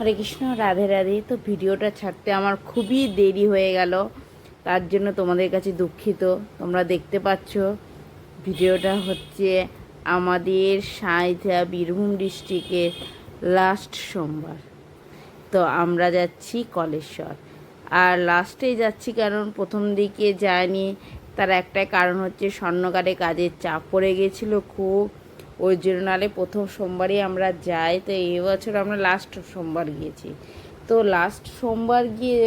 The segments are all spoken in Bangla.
হরে কৃষ্ণ, রাধে রাধে। তো ভিডিওটা ছাড়তে আমার খুবই দেরি হয়ে গেল। তার জন্য তোমাদের কাছে দুঃখিত। তোমরা দেখতে পাচ্ছ, ভিডিওটা হচ্ছে আমাদের সাঁইথা বীরভূম ডিস্ট্রিক্টের লাস্ট সোমবার। তো আমরা যাচ্ছি কলেশ্বর। আর লাস্টেই যাচ্ছি কারণ প্রথম দিকে যায়নি। তার একটাই কারণ হচ্ছে স্বর্ণকারে কাজের চাপ পড়ে গেছিল খুব। ওই জন্য নাহলে প্রথম সোমবারই আমরা যাই, তো এবছর আমরা লাস্ট সোমবার গিয়েছি। তো লাস্ট সোমবার গিয়ে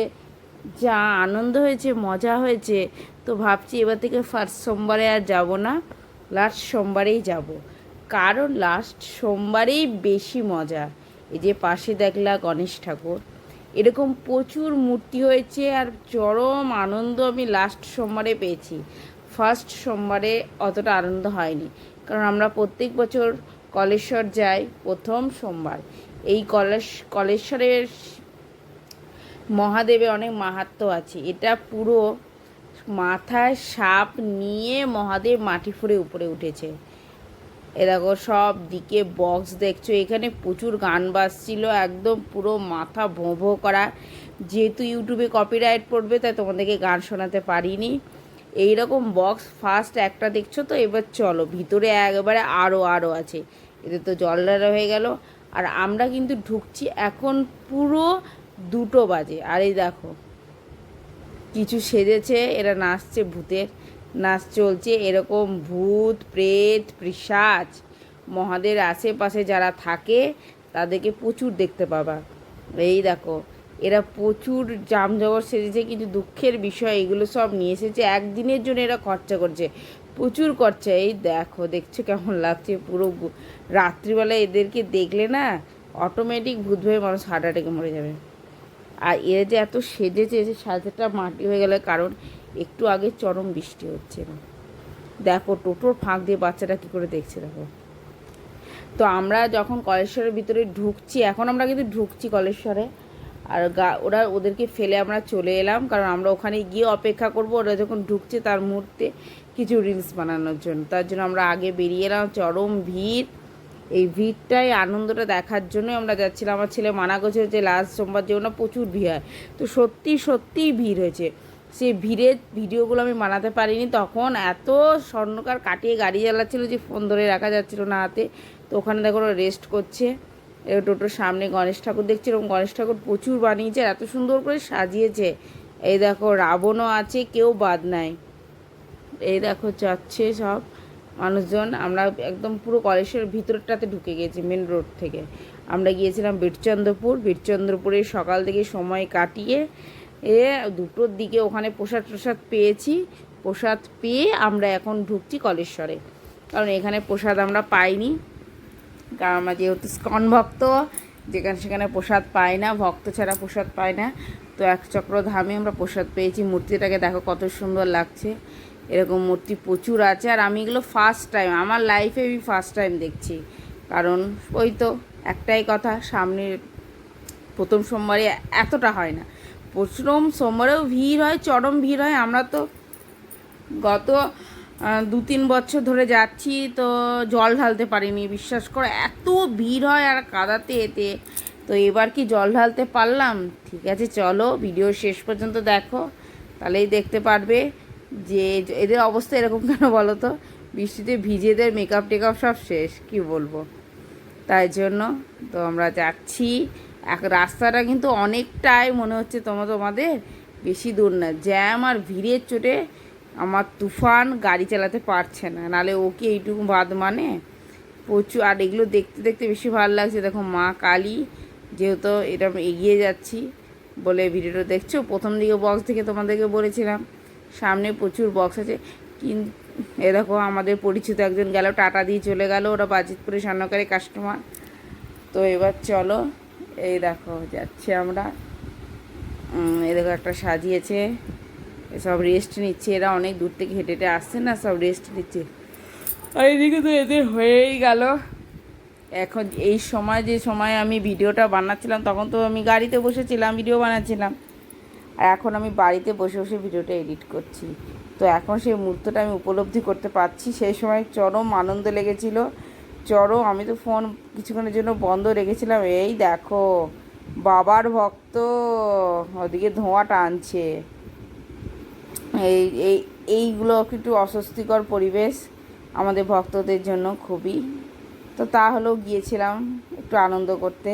যা আনন্দ হয়েছে, মজা হয়েছে, তো ভাবছি এবার থেকে ফার্স্ট সোমবারে আর যাব না লাস্ট সোমবারেই যাব। কারণ লাস্ট সোমবারেই বেশি মজা। এই যে পাশে দেখলা গণেশ ঠাকুর। এরকম প্রচুর মূর্তি হয়েছে আর চরম আনন্দ আমি লাস্ট সোমবারে পেয়েছি। ফার্স্ট সোমবারে অতটা আনন্দ হয়নি। কারণ আমরা প্রত্যেক বছর কলেশ্বর যাই প্রথম সোমবার। এই কলেশ, কলেশ্বরের মহাদেবে অনেক মাহাত্ম আছে। এটা পুরো মাথায় সাপ নিয়ে মহাদেব মাটি ফুঁড়ে উপরে উঠেছে। এ দেখো সব দিকে বক্স দেখছ। এখানে প্রচুর গান বাজছিল, একদম পুরো মাথা ভোঁ ভোঁ করা। যেহেতু ইউটিউবে কপিরাইট পড়বে, তাই তোমাদেরকে গান শোনাতে পারিনি। এই রকম বক্স ফার্স্ট একটা দেখছ তো, এবার চলো, ভিতরে একবারে আরও আরও আছে। এতে তো জল ঢালা হয়ে গেল। আর আমরা কিন্তু ঢুকছি এখন পুরো দুটো বাজে। আর এই দেখো, কিছু সেজেছে, এরা নাচছে ভূতের। নাচ চলছে এরকম ভূত, প্রেত পিশাচ মহাদের আশেপাশে যারা থাকে, তাদেরকে প্রচুর দেখতে পাবা। এই দেখো এরা প্রচুর জামজগর সেজেছে, কিন্তু দুঃখের বিষয়, এগুলো সব নিয়ে এসেছে। একদিনের জন্য এরা খরচা করছে, প্রচুর খরচা। এই দেখো, দেখছ কেমন লাগছে পুরো রাত্রিবেলা এদেরকে দেখলে না অটোমেটিক ভূত হয়ে মানুষ হার্ট অ্যাটাকে মরে যাবে। আর এরা যে এত সেজেছে যে সাজাটা মাটি হয়ে গেলে কারণ একটু আগে চরম বৃষ্টি হচ্ছে। না দেখো, টোটোর ফাঁক দিয়ে বাচ্চাটা কী করে দেখছে, দেখো। তো আমরা যখন কলেশ্বরের ভিতরে ঢুকছি, এখন আমরা কিন্তু ঢুকছি কলেশ্বরে। আর গা, ওরা ওদেরকে ফেলে আমরা চলে এলাম, কারণ আমরা ওখানে গিয়ে অপেক্ষা করব। ওরা যখন ঢুকছে তার মুহূর্তে কিছু রিলস বানানোর জন্য। তার জন্য আমরা আগে বেরিয়ে এলাম, চরম ভিড়। এই ভিড়টাই, আনন্দটা দেখার জন্য আমরা যাচ্ছিলাম। আমার ছেলে মানা করছে যে লাস্ট সোমবার যেও না, প্রচুর ভিড় হয়। তো সত্যি, সত্যিই ভিড় হয়েছে। সেই ভিড়ের ভিডিওগুলো আমি বানাতে পারিনি। তখন এত স্বর্ণকার কাটিয়ে গাড়ি চালাচ্ছিল যে ফোন ধরে রাখা যাচ্ছিল না হাতে। তো ওখানে দেখো রেস্ট করছে। টোটোর সামনে গণেশ ঠাকুর দেখছি, এরকম গণেশ ঠাকুর প্রচুর বানিয়েছে এত সুন্দর করে সাজিয়েছে। এই দেখো, রাবণও আছে, কেউ বাদ নাই। এই দেখো, যাচ্ছে সব মানুষজন। আমরা একদম পুরো কলেজের ভিতরটাতে ঢুকে গেছি মেন রোড থেকে। আমরা গিয়েছিলাম বীরচন্দ্রপুর। বীরচন্দ্রপুরে সকাল থেকে সময় কাটিয়ে এ দুটোর দিকে ওখানে প্রসাদ প্রসাদ পেয়েছি। প্রসাদ পেয়ে আমরা এখন ঢুকছি কলেশ্বরে। কারণ এখানে প্রসাদ আমরা পাইনি। কারণ আমরা যেহেতু স্কন ভক্ত, যেখানে সেখানে প্রসাদ পাই না, ভক্ত ছাড়া প্রসাদ পাই না। তো এক চক্র ধামে আমরা প্রসাদ পেয়েছি। মূর্তিটাকে দেখো কত সুন্দর লাগছে। এরকম মূর্তি প্রচুর আছে। আর আমি এগুলো ফার্স্ট টাইম আমার লাইফে আমি ফার্স্ট টাইম দেখছি। কারণ ওই তো একটাই কথা সামনের প্রথম সোমবারে এতটা হয় না। প্রথম সোমবারেও ভিড় হয়, চরম ভিড় হয়। আমরা তো গত দু তিন বছর ধরে যাচ্ছি, তো জল ঢালতে পারিনি, বিশ্বাস করো, এত ভিড় হয় আর কাদাতে এতে। তো এবার কি জল ঢালতে পারলাম? ঠিক আছে, চলো ভিডিও শেষ পর্যন্ত দেখো। তাহলেই দেখতে পারবে যে এদের অবস্থা এরকম কেন বলো তো? বৃষ্টিতে ভিজেদের মেকআপ টেকআপ সব শেষ, কি বলব? তাই জন্য তো আমরা যাচ্ছি। এক রাস্তাটা কিন্তু অনেকটাই মনে হচ্ছে তোমার তোমাদের বেশি দূর না, জ্যাম আর ভিড়ের চোটে আমার তুফান গাড়ি চালাতে পারছে না। নালে ওকে এইটুকু বাদ মানে? প্রচুর আর এগুলো দেখতে দেখতে বেশি ভালো লাগছে। দেখো মা কালী, যেহেতু এটা আমি এগিয়ে যাচ্ছি বলে ভিডিওটা দেখছ, প্রথম দিকে বক্স থেকে তোমাদেরকে বলেছিলাম। সামনে প্রচুর বক্স আছে। কিন্তু এ দেখো আমাদের পরিচিত একজন গেল, টাটা দিয়ে চলে গেল। ওরা বাজিতপুরে স্বর্ণকারী কাস্টমার তো এবার চলো, এই দেখো, যাচ্ছি আমরা। এই দেখো একটা সাজিয়েছে। সব রেস্ট নিচ্ছে এরা অনেক দূর থেকে হেঁটে হেঁটে আসছে না সব রেস্ট নিচ্ছে। আর এদিকে তো এদের হয়েই গেল। এখন এই সময় যে সময় আমি ভিডিওটা বানাচ্ছিলাম তখন তো আমি গাড়িতে বসেছিলাম ভিডিও বানাচ্ছিলাম। আর এখন আমি বাড়িতে বসে বসে ভিডিওটা এডিট করছি। তো এখন সেই মুহূর্তটা আমি উপলব্ধি করতে পারছি। সেই সময় চরম আনন্দ লেগেছিল। চরম আমি তো ফোন কিছুক্ষণের জন্য বন্ধ রেখেছিলাম। এই দেখো বাবার ভক্ত ওদিকে ধোঁয়া টানছে। এই এই, এইগুলো একটু অস্বস্তিকর পরিবেশ আমাদের ভক্তদের জন্য খুবই। তো তাহলেও গিয়েছিলাম একটু আনন্দ করতে।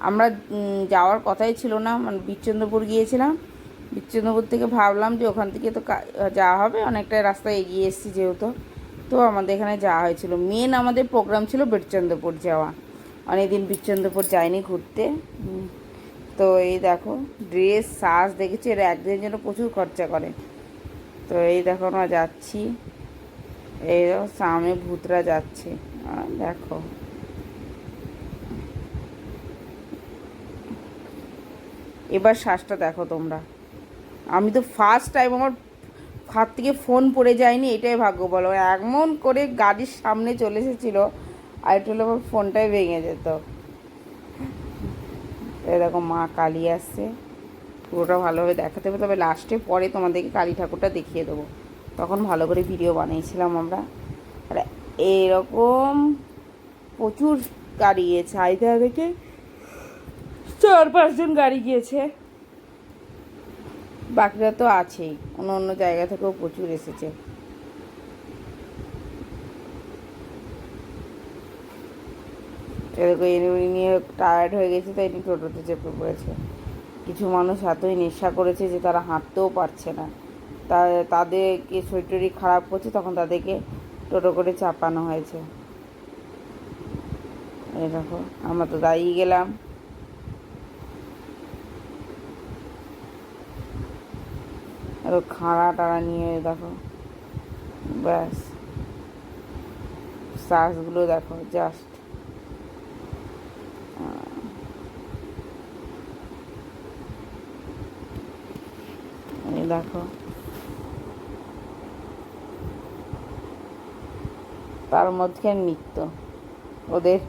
আমরা যাওয়ার কথাই ছিল না। মানে বিচ্চন্দ্রপুর গিয়েছিলাম। বিচ্চন্দ্রপুর থেকে ভাবলাম যে ওখান থেকে তো যাওয়া হবে। অনেকটা রাস্তা এগিয়ে এসেছি যেহেতু। তো আমাদের এখানে যাওয়া হয়েছিল। মেন আমাদের প্রোগ্রাম ছিল বিচ্চন্দ্রপুর যাওয়া। অনেকদিন বিচ্চন্দ্রপুর যাইনি ঘুরতে। তো এই দেখো ড্রেস সাজ দেখেছি, এরা একদিনের জন্য প্রচুর খরচা করে। তো এই দেখো আমরা যাচ্ছি। এই সামনে ভূতরা যাচ্ছে। দেখো। এবার শ্বাসটা দেখো তোমরা। আমি তো ফার্স্ট টাইম আমার হাত থেকে ফোন পড়ে যায়নি, এটাই ভাগ্য বলো। এমন করে গাড়ির সামনে চলে এসেছিল, আর একটু হলে আমার ফোনটাই ভেঙে যেত। এরকম মা কালী আসছে। পুরোটা ভালোভাবে দেখাতে হবে, তবে লাস্টে পরে তোমাদেরকে কালী ঠাকুরটা দেখিয়ে দেবো। তখন ভালো করে ভিডিও বানিয়েছিলাম আমরা। আর এরকম প্রচুর গাড়ি গিয়েছে। আইতা থেকে চার পাঁচজন গাড়ি গিয়েছে। বাকিরা তো আছেই। অন্য অন্য জায়গা থেকেও প্রচুর এসেছে। এরকম নিয়ে টায়ার্ড হয়ে গেছে, তাই টোটোতে চেপে পড়েছে। কিছু মানুষ এতই নেশা করেছে যে তারা হাঁটতেও পারছে না। তা, তাদেরকে শরীর খারাপ করছে, তখন তাদেরকে টোটো করে চাপানো হয়েছে। দেখো, আমরা তো দাঁড়িয়ে গেলাম। আরও খাড়া টাড়া নিয়ে দেখো, ব্যাস। শ্বাসগুলো দেখো জাস্ট দেখো তার মধ্যে নৃত্য ওদের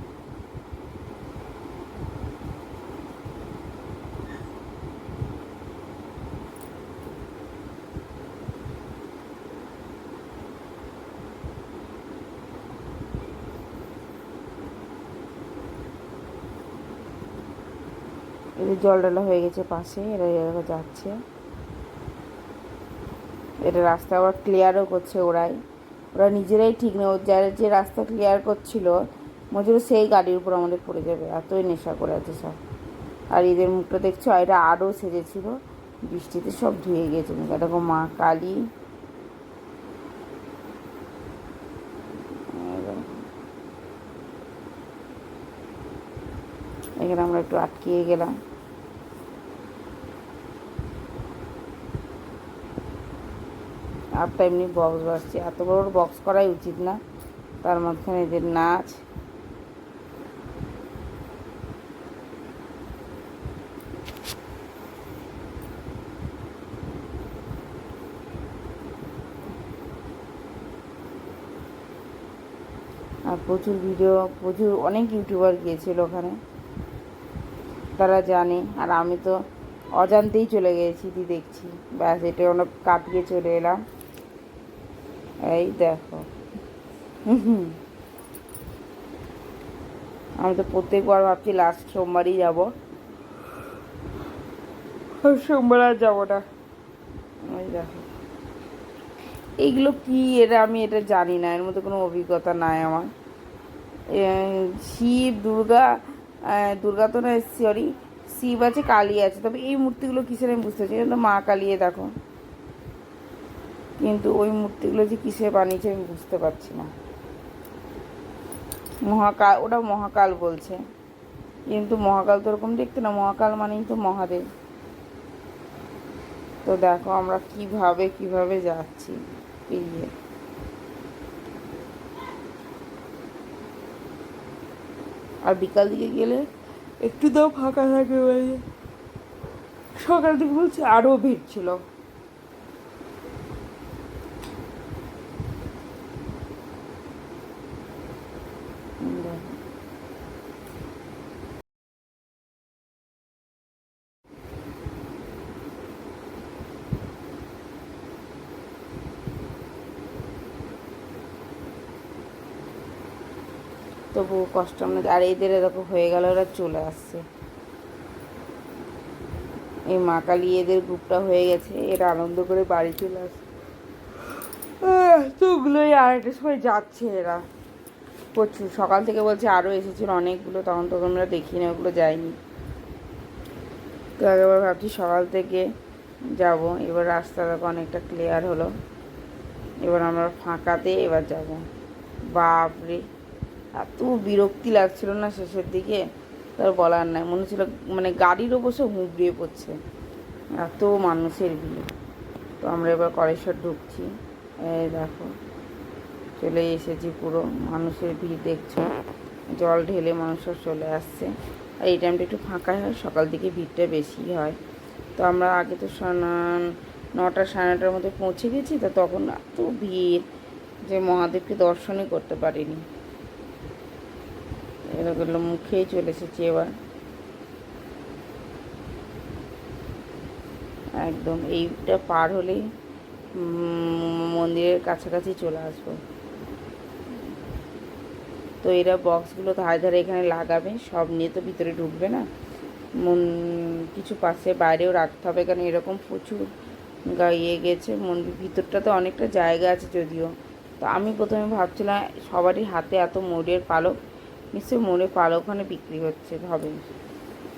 জল ডালা হয়ে গেছে পাশে, এরা এরা যাচ্ছে। এটা রাস্তা আবার ক্লিয়ারও করছে ওরাই। ওরা নিজেরাই ঠিক ও যারা যে রাস্তা ক্লিয়ার করছিল মজুর সেই গাড়ির উপর আমাদের পড়ে যাবে, এতই নেশা করে আছে সব। আর এদের মুখটা দেখছ এটা আরও সেজেছিল। বৃষ্টিতে সব ধুয়ে গিয়েছে মুখ। দেখো মা কালী। এখানে আমরা একটু আটকিয়ে গেলাম। তো এমনি বক্স বাজছে এত বড় বক্স করাই উচিত না। তার মাঝখানে এদের নাচ। আর প্রচুর ভিডিও প্রচুর অনেক ইউটিউবার গিয়েছিল ওখানে। তারা জানে। আর আমি তো অজান্তেই চলে গেছি দি দেখছি। ব্যাস, এটা অনেক কাটিয়ে চলে এলাম। এই দেখো। হুম আমি তো প্রত্যেকবার ভাবছি লাস্ট সোমবারই যাব। সোমবার আর যাব না। ওই দেখো। এইগুলো কি? এটা আমি এটা জানি না। এর মধ্যে কোনো অভিজ্ঞতা নাই আমার। শিব দুর্গা দুর্গা তো নয় সরি শিব আছে কালী আছে। তবে এই মূর্তিগুলো কিসের আমি বুঝতে পারছি মা কালিয়ে দেখো। কিন্তু ওই মূর্তিগুলো যে কিসে বানিয়েছে আমি বুঝতে পারছি না। মহাকাল ওটা মহাকাল বলছে। কিন্তু মহাকাল তো ওরকম দেখতে না, মহাকাল মানেই তো মহাদেব। তো দেখো আমরা কীভাবে কীভাবে যাচ্ছি পেরিয়ে আর বিকাল দিকে গেলে একটু দাও ফাঁকা থাকে সকাল দিকে বলছে আরও ভিড় ছিল দেখো। তবুও কষ্ট আমরা আর এদের এরকম হয়ে গেল, ওরা চলে আসছে। এই মা কালী এদের গ্রুপটা হয়ে গেছে, এরা আনন্দ করে বাড়ি চলে আসে তোগুলোই আড়াইটার সময় যাচ্ছে এরা। প্রচুর, সকাল থেকে বলছে আরও এসেছিল অনেকগুলো, তখন তো আমরা দেখি না ওগুলো যাইনি তো একবার ভাবছি সকাল থেকে যাব, এবার রাস্তা দেখো অনেকটা ক্লিয়ার হলো। এবার আমরা ফাঁকাতে এবার যাব। বাপরে! এত বিরক্তি লাগছিল না শেষের দিকে। তার বলার নাই, মনে হচ্ছিল মানে গাড়ির ওপর সে হুঁবড়িয়ে পড়ছে। এত মানুষের ভিড়। তো আমরা এবার কলেশ্বর ঢুকছি। দেখো, চলে এসেছি পুরো মানুষের ভিড় দেখছ। জল ঢেলে মানুষ সব চলে আসছে। আর এই টাইমটা একটু ফাঁকাই হয়, সকাল দিকে ভিড়টা বেশি হয়। তো আমরা আগে তো নটা, সাড়ে নটার মধ্যে পৌঁছে গেছি, তো তখন এত ভিড় যে মহাদেবকে দর্শনই করতে পারিনি। এরকম মুখেই চলে এসেছি এবার। একদম এইটা পার হলেই মন্দিরের কাছাকাছি চলে আসব। তো এরা বক্সগুলো ধারে ধারে এখানে লাগাবে, সব নিয়ে তো ভিতরে ঢুকবে না। কিছু পাশে বাইরেও রাখতে হবে, কারণ এরকম প্রচুর গাইয়ে গেছে মন্দির ভিতরটা তো অনেকটা জায়গা আছে যদিও। তো আমি প্রথমে ভাবছিলাম সবারই হাতে এত মোড়ের পালক নিশ্চয়ই মোড়ের পালক ওখানে বিক্রি হচ্ছে হবে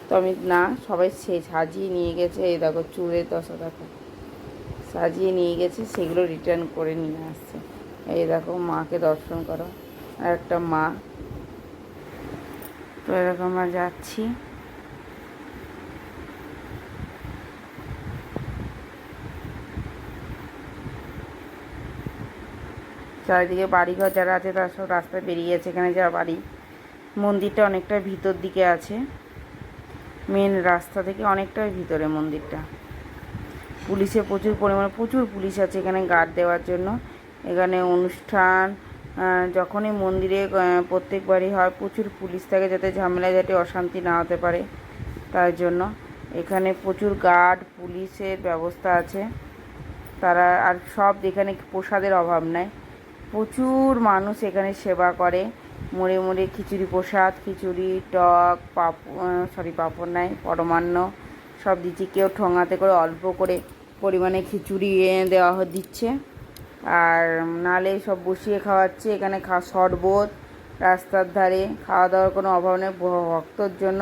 তো আমি না, সবাই সে সাজিয়ে নিয়ে গেছে, এই দেখো চুলের দশা দেখো। সাজিয়ে নিয়ে গেছে, সেগুলো রিটার্ন করে নিয়ে আসছে। এই দেখো মাকে দর্শন করো। আর একটা মা। তো এরকম আমরা যাচ্ছি। চারিদিকে বাড়িঘর যারা আছে তারা সব রাস্তায় বেরিয়ে গেছে, এখানে যারা বাড়ি। মন্দিরটা অনেকটা ভিতর দিকে আছে। মেন রাস্তা থেকে অনেকটাই ভিতরে মন্দিরটা। পুলিশে প্রচুর পরিমাণে, প্রচুর পুলিশ আছে এখানে গার্ড দেওয়ার জন্য। এখানে অনুষ্ঠান যখনই মন্দিরে প্রত্যেকবারই হয়, প্রচুর পুলিশ থাকে যাতে ঝামেলা যাতে অশান্তি না হতে পারে। তার জন্য এখানে প্রচুর গার্ড পুলিশের ব্যবস্থা আছে। তারা আর সব এখানে প্রসাদের অভাব নাই। প্রচুর মানুষ এখানে সেবা করে। মোড়ে মোড়ে খিচুড়ি প্রসাদ, খিচুড়ি, টক, পাপ সরি পাঁপড় নাই, পরমান্ন সব দিচ্ছি। কেউ ঠোঙাতে করে অল্প করে পরিমাণে খিচুড়ি দেওয়া দিচ্ছে। আর নালে সব বসিয়ে খাওয়াচ্ছে। এখানে খা শরবত, রাস্তার ধারে খাওয়া দাওয়ার কোনো অভাব নেই। ভক্তর জন্য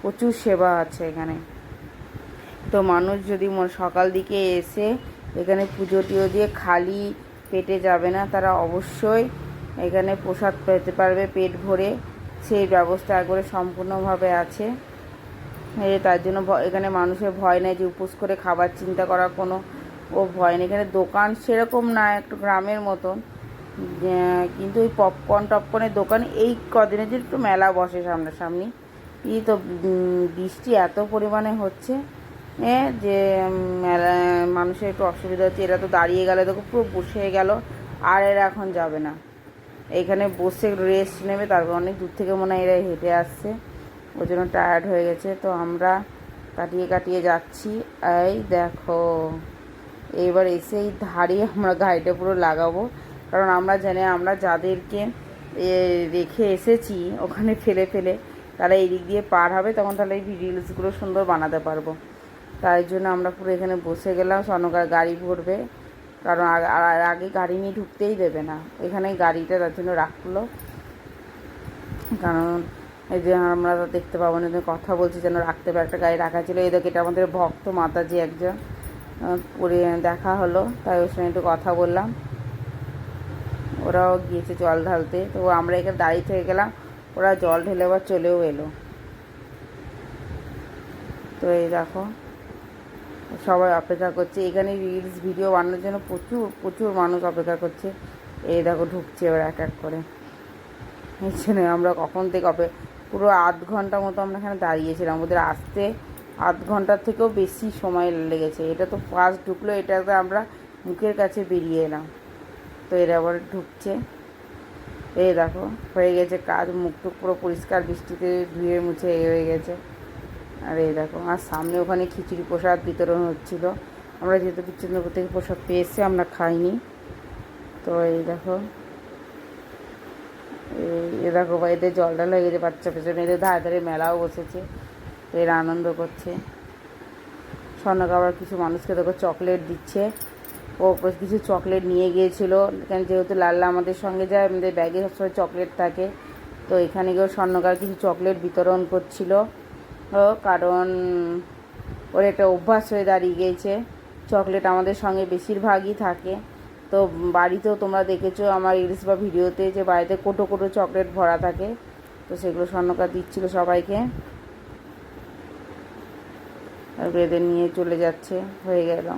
প্রচুর সেবা আছে এখানে। তো মানুষ যদি সকাল দিকে এসে এখানে পুজো দিয়ে খালি পেটে যাবে না, তারা অবশ্যই এখানে প্রসাদ পেতে পারবে, পেট ভরে। সেই ব্যবস্থা একবারে সম্পূর্ণভাবে আছে। তার জন্য এখানে মানুষের ভয় নেই যে উপোস করে খাবার চিন্তা করার কোনো ও ভয় নেই। এখানে দোকান সেরকম না, একটু গ্রামের মতন কিন্তু ওই পপকর্ন টপকর্নের দোকান এই কদিনের যে একটু মেলা বসে সামনাসামনি। এই তো বৃষ্টি এত পরিমাণে হচ্ছে যে মেলা, মানুষের একটু অসুবিধা হচ্ছে। এরা তো দাঁড়িয়ে গেলে তো পুরো বসে গেল, আর এরা এখন যাবে না। এইখানে বসে রেস্ট নেবে, তারপর অনেক দূর থেকে মনে হয় এরা হেঁটে আসছে। ওই জন্য টায়ার্ড হয়ে গেছে। তো আমরা কাটিয়ে কাটিয়ে যাচ্ছি। এই দেখো, এবার এসে এই ধারে আমরা গাড়িটা পুরো লাগাবো। কারণ আমরা জানি, আমরা যাদেরকে রেখে এসেছি, ওখানে ফেলে ফেলে তারা এই দিক দিয়ে পার হবে, তখন তাহলে এই রিলসগুলো সুন্দর বানাতে পারব। তাই জন্য আমরা পুরো এখানে বসে গেলাম। স্বর্ণকার গাড়ি ভরবে। কারণ আর আগে গাড়ি নিয়ে ঢুকতেই দেবে না। এখানে গাড়িটা তার জন্য রাখল। কারণ এই যে আমরা তো দেখতে পাবো না কথা বলছি যেন রাখতে পারে। একটা গাড়ি রাখা ছিল, এই দেখে এটা আমাদের ভক্ত মাতাজি একজন পরে দেখা হলো, তাই ওর সঙ্গে একটু কথা বললাম। ওরাও গিয়েছে জল ঢালতে। তো আমরা এখানে দাঁড়িয়ে থেকে গেলাম, ওরা জল ঢেলে আবার চলেও এলো। তো এই দেখো সবাই অপেক্ষা করছে। এখানে রিলস ভিডিও বানানোর জন্য প্রচুর প্রচুর মানুষ অপেক্ষা করছে। এই দেখো ঢুকছে এবার এক এক করে। জন্য আমরা কখন থেকে অপে পুরো আধ ঘণ্টা মতো আমরা এখানে দাঁড়িয়েছিলাম। ওদের আসতে আধ ঘণ্টার থেকেও বেশি সময় লেগেছে। এটা তো ফার্স্ট ঢুকলো, এটাতে আমরা মুখের কাছে বেরিয়ে এলাম। তো এরা আবার ঢুকছে। এই দেখো, হয়ে গেছে কাজ। মুখ টুক পুরো পরিষ্কার, বৃষ্টিতে ধুয়ে মুছে হয়ে গেছে। আর এই দেখো, আর সামনে ওখানে খিচুড়ি প্রসাদ বিতরণ হচ্ছিল। আমরা যেহেতু বিচ্ছিন্নপুর থেকে প্রসাদ পেয়ে এসেছি, আমরা খাইনি। তো এই দেখো এ দেখো বা এদের জল ডাল হয়ে গেছে বাচ্চা পেছনে। এদের ধারে ধারে মেলাও বসেছে তো এরা আনন্দ করছে। স্বর্ণকা কিছু মানুষকে দেখো চকলেট দিচ্ছে। ও কিছু চকলেট নিয়ে গিয়েছিল। এখানে যেহেতু লাল্লা আমাদের সঙ্গে যায়, আমাদের ব্যাগে সবসময় চকলেট থাকে। তো এখানে গিয়েও স্বর্ণকার কিছু চকলেট বিতরণ করছিল। কারণ ওর একটা অভ্যাস হয়ে দাঁড়িয়ে গিয়েছে চকলেট আমাদের সঙ্গে বেশিরভাগই থাকে। তো বাড়িতেও তোমরা দেখেছ আমার রিলস বা ভিডিওতে যে বাড়িতে কোটো কোটো চকলেট ভরা থাকে। তো সেগুলো স্বর্ণকার দিচ্ছিল সবাইকে। তারপরে এদের নিয়ে চলে যাচ্ছে, হয়ে গেল।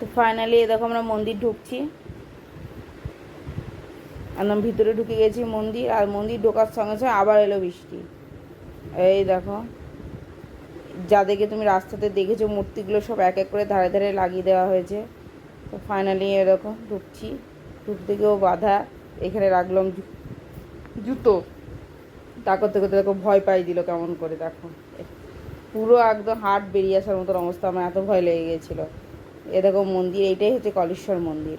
তো ফাইনালি দেখো আমরা মন্দির ঢুকছি। একদম ভিতরে ঢুকে গেছি মন্দির, আর মন্দির ঢোকার সঙ্গে সঙ্গে আবার এলো বৃষ্টি। এই দেখো যাদেরকে তুমি রাস্তাতে দেখেছ, মূর্তিগুলো সব এক এক করে ধারে ধারে লাগিয়ে দেওয়া হয়েছে। তো ফাইনালি এরকম ঢুকছি। ঢুকতে গিয়েও বাধা, এখানে রাখলাম জুতো। তা করতে করতে দেখো ভয় পাই দিল কেমন করে, দেখো। পুরো একদম হাট বেরিয়ে আসার মতন অবস্থা, আমার এত ভয় লেগে গেছিল। এ দেখো মন্দির, এইটাই হচ্ছে কলেশ্বর মন্দির।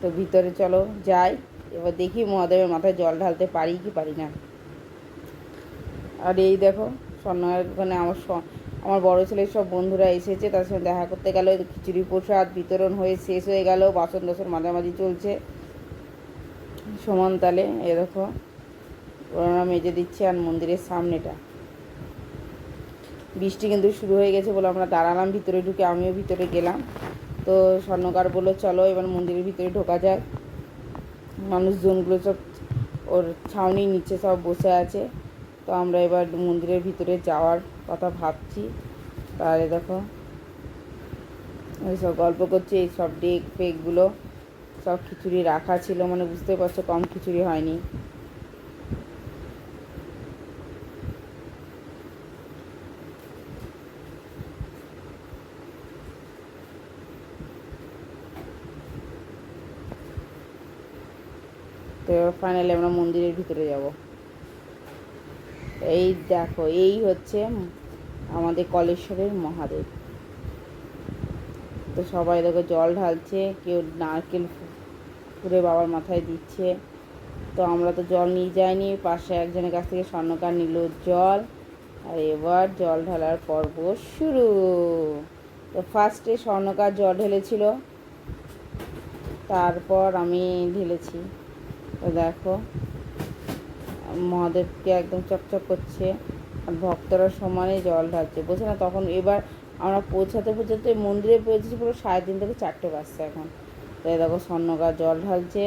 তো ভিতরে চলো, যাই। এবার দেখি মহাদেবের মাথায় জল ঢালতে পারি কি পারি না। আর এই দেখো স্বর্ণার ওখানে আমার আমার বড় ছেলের সব বন্ধুরা এসেছে, তার সঙ্গে দেখা করতে গেল খিচুড়ি প্রসাদ বিতরণ হয়ে শেষ হয়ে গেল, বাসন টাসন মাঝামাঝি চলছে। সমান তালে এ দেখো মেজে দিচ্ছে আর মন্দিরের সামনেটা। বৃষ্টি কিন্তু শুরু হয়ে গেছে বলে আমরা দাঁড়ালাম, ভিতরে ঢুকে আমিও ভিতরে গেলাম। তো স্বর্ণকার বলল, চলো এবার মন্দিরের ভিতরে ঢোকা যায় মানুষজনগুলো সব ওর ছাউনির নিচে সব বসে আছে। তো আমরা এবার মন্দিরের ভিতরে যাওয়ার কথা ভাবছি। তাহলে দেখো সব গল্প করছে, এই সব ডেক ফেকগুলো সব খিচুড়ি রাখা ছিল মানে বুঝতে পারছ কম খিচুড়ি হয়নি। তো ফাইনালি আমরা মন্দিরের ভিতরে যাব। এই দেখো, এই হচ্ছে আমাদের কলেশ্বরের মহাদেব। তো সবাই দেখো জল ঢালছে, কেউ নারকেল ফু- বাবার মাথায় দিচ্ছে। তো আমরা তো জল নিয়ে যাইনি, পাশে একজনের কাছ থেকে স্বর্ণকার নিল জল। আর এবার জল ঢালার পর্ব শুরু। তো ফার্স্টে স্বর্ণকার জল ঢেলেছিল, তারপর আমি ঢেলেছি। তো দেখো, মহাদেবকে একদম চকচক করছে, আর ভক্তরা সমানে জল ঢালছে। বোঝে না? তখন এবার আমরা পৌঁছাতে পৌঁছাতে মন্দিরে পৌঁছেছি পুরো সাড়ে তিন থেকে চারটে বাজছে এখন। তো এই দেখো, স্বর্ণকার জল ঢালছে।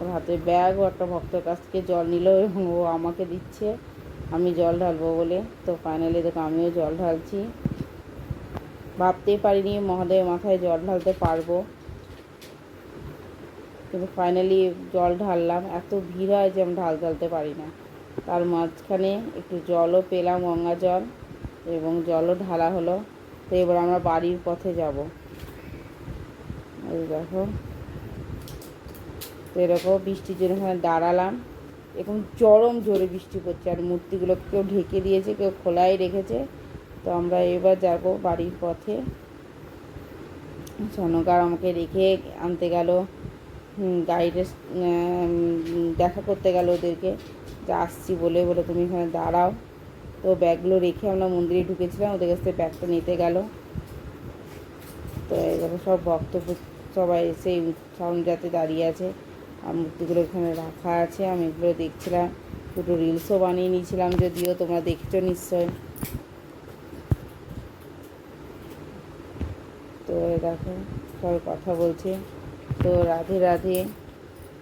ওর হাতে ব্যাগ, ও একটা ভক্তের কাছ থেকে জল নিল এবং ও আমাকে দিচ্ছে। আমি জল ঢালবো বলে। তো ফাইনালি দেখো, আমিও জল ঢালছি। ভাবতেই পারিনি মহাদেবের মাথায় জল ঢালতে পারব। কিন্তু ফাইনালি জল ঢাললাম। এত ভিড় হয় যে আমি ঢাল ঢালতে পারি না। তার মাঝখানে একটু জলও পেলাম গঙ্গা জল এবং জলও ঢালা হলো। তো এবার আমরা বাড়ির পথে যাব। এই দেখো। তো এরকম বৃষ্টির জন্য ওখানে দাঁড়ালাম। এরকম চরম জোরে বৃষ্টি পড়ছে আর মূর্তিগুলো কেউ ঢেকে দিয়েছে, কেউ খোলাই রেখেছে। তো আমরা এবার যাব বাড়ির পথে। সনকার আমাকে রেখে আনতে গেল। গাইডে দেখা করতে গেল ওদেরকে। যে আসছি বলে বলে তুমি এখানে দাঁড়াও। তো ব্যাগগুলো রেখে আমরা মন্দিরে ঢুকেছিলাম, ওদের কাছ থেকে ব্যাগটা নিতে গেল। তো এগুলো সব ভক্ত সবাই এসে সাউন্ডটাতে দাঁড়িয়ে আছে। আর মূর্তিগুলো এখানে রাখা আছে, আমি এগুলো দেখছিলাম। দুটো রিলসও বানিয়ে নিয়েছিলাম যদিও, তোমরা দেখছ নিশ্চয় তো দেখো, সবাই কথা বলছে। তো রাধে রাধে।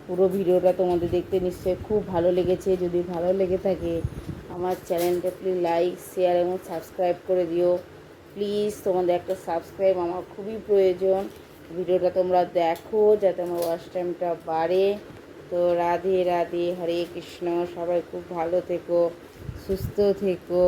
পুরো ভিডিওটা তোমাদের দেখতে নিশ্চয়ই খুব ভালো লেগেছে। যদি ভালো লেগে থাকে, আমার চ্যানেলটা প্লিজ লাইক শেয়ার এবং সাবস্ক্রাইব করে দিও। প্লিজ তোমাদের একটা সাবস্ক্রাইব আমার খুবই প্রয়োজন। ভিডিওটা তোমরা দেখো যাতে আমার ওয়াচ টাইমটা বাড়ে। তো রাধে রাধে, হরে কৃষ্ণ। সবাই খুব ভালো থেকো, সুস্থ থেকো।